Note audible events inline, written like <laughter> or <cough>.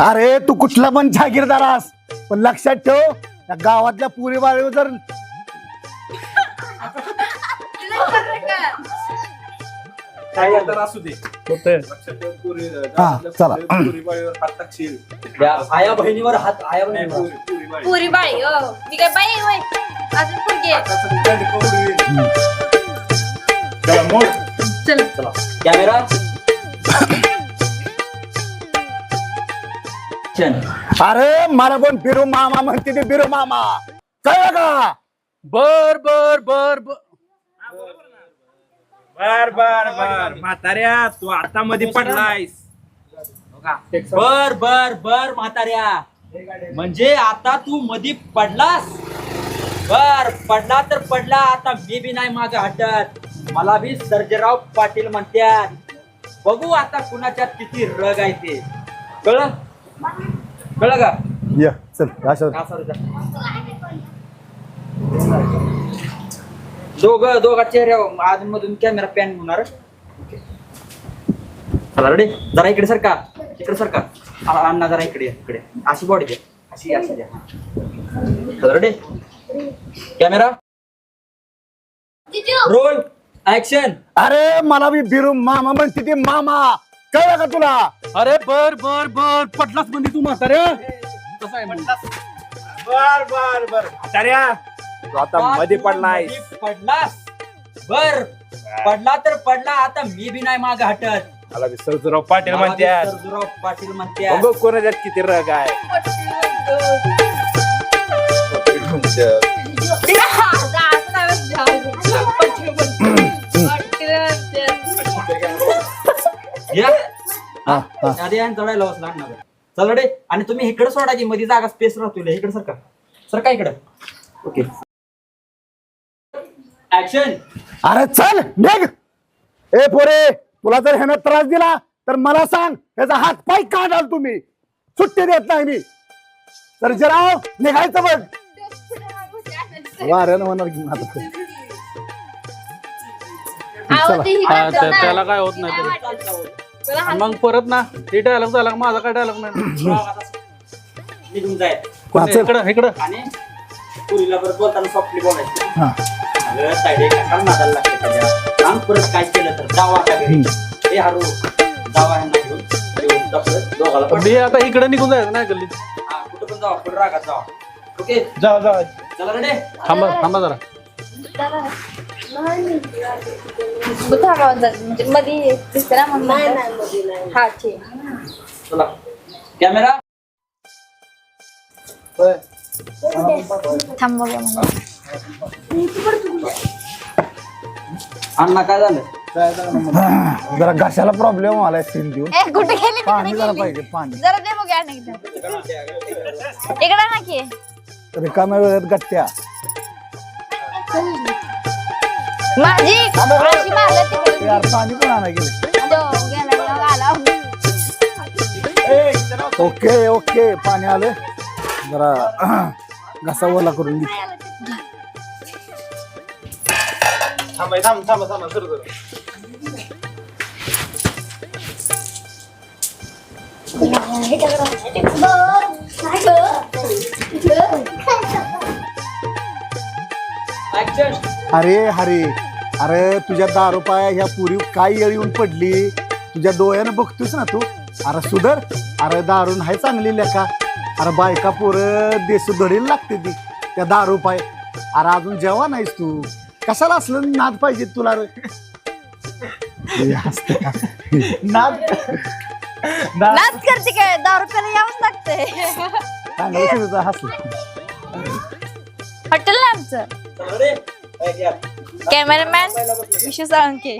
अरे तू कुठला पण जागीरदार आस पण लक्षात ठेव या गावातल्या पुरी बाळीवर जर काय तर असू दे होतंय. लक्षात ठेव, पोरी- हा, चला. आया बहिणीवर हात आया बाळी. पुरी बाळी हो मी काय बाई होय अजून पुरगी आहे. चला, मोड. चल चला कॅमेरा अरे मला पण बिरू मामा म्हणते ते बिरू मामा. कळलं का बर बर बर बर. बर बर बर. म्हाताऱ्या तू आता मध्ये पडलायस. बर बर बर म्हाताऱ्या. म्हणजे आता तू मधी पडलास? बर पडला तर पडला आता मी बी नाही माग हटत. मला बी सर्जेराव पाटील म्हणतात बघू आता कुणाच्यात किती रग आहे ते. कळ कळ का? ये चल अशा का सर दोघ दोघा चेहऱ्या आधून कॅमेरा पॅन होणार. चला रेडी जरा इकडे सरका. इकडे सरका. आ- अण्णा जरा इकडे इकडे. अशी बॉडी द्या अशी अशी द्या चला रेडी कॅमेरा रोल! ऍक्शन अरे मला बी बिरू मामा म्हणते ते मामा. कळलं का तुला? अरे बर बर बर. पटलाच म्हणजे तू म्हाताऱ्या कसं आहे म्हणजे? बर बर बर. म्हाताऱ्या तू आता मध्ये पडलायस. पडलास. बर. पडला तर पडला आता मी बी नाही माग हटत. मला बी सर्जराव पाटील म्हणतात सर्जेराव पाटील म्हणतात बघ कोणाच्यात किती रग आहे? हा, हा. आधी आणि चढायला बसला अण्णा चल रे. आणि तुम्ही इकडे सोडा की मध्ये जागा स्पेस राहतो इकडे सर का? सर का इकडे? ओके. ऍक्शन अरे चल निघ. ए पोरे तुला जर ह्यानं त्रास दिला तर मला सांग त्याचा हात पाय काढाल तुम्ही? सुट्टी देत नाही मी. तर जराव निघायचं बघ. वाऱ्यानं होणार की आता. हा, त्या-. त्याला काय होत नाही तरी. मग परत ना ते डायलॉग झाला का माझा काय डायलॉग नाही? <clears throat> चल. इकडं इकडं. आणि पुरीला परत बोलताना सॉफ्टली बोलायचं. हा. अगं साईडे काका नादाला लागते त्याच्या सांग परत काय केलं तर. आता घरी. हे हारू. जावा ह्यांना घेऊन. येऊन जा परत दोघाला पण. मी आता इकडे निघून जायचं नाही गल्लीत. हा कुठं पण जावा रागात जावा ओके? जा जा चला रेडे थांबा थांबा जरा. बुथा म्हणजे मध्ये दिसतं ना म्हणून हा ठीक. चला. कॅमेरा? थांब. अण्णा काय झालं? जरा घशाला प्रॉब्लेम आलाय सीन देऊन. ए कुठे गेली पाणी जरा. पाहिजे पाणी. जरा दे इकडे ना की. रिकाम्या वेळेत गट्ट्या. माझी अशी मारलं तिकडे यार पाणी पण आणा गेले. तो गेला मग आला ओके ओके पाणी आलं जरा घसा ओला करून घे. थांबा थांब थांबा थांबा सर सर ऍक्शन अरे हरे. अरे तुझ्या दारू पाया ह्या पुरी काय येळ येऊन पडली? तुझ्या डोळ्यानं बघतोस ना तू? अरे सुधर. अरे दारू नाही चांगली लेखा. अरे बायका पोरं देसू धडीला लागते ती त्या दारू पाय. अरे अजून जेव्हा नाहीस तू? कशाला असलं नाद पाहिजे तुला रे? हे हसते का? नाद? नाच करते काय? दहा रुपयाला यावंच लागतंय चांगलं तुझं हसलं हॉटेल ना आमचं. कॅमेरामॅन विशेष अंके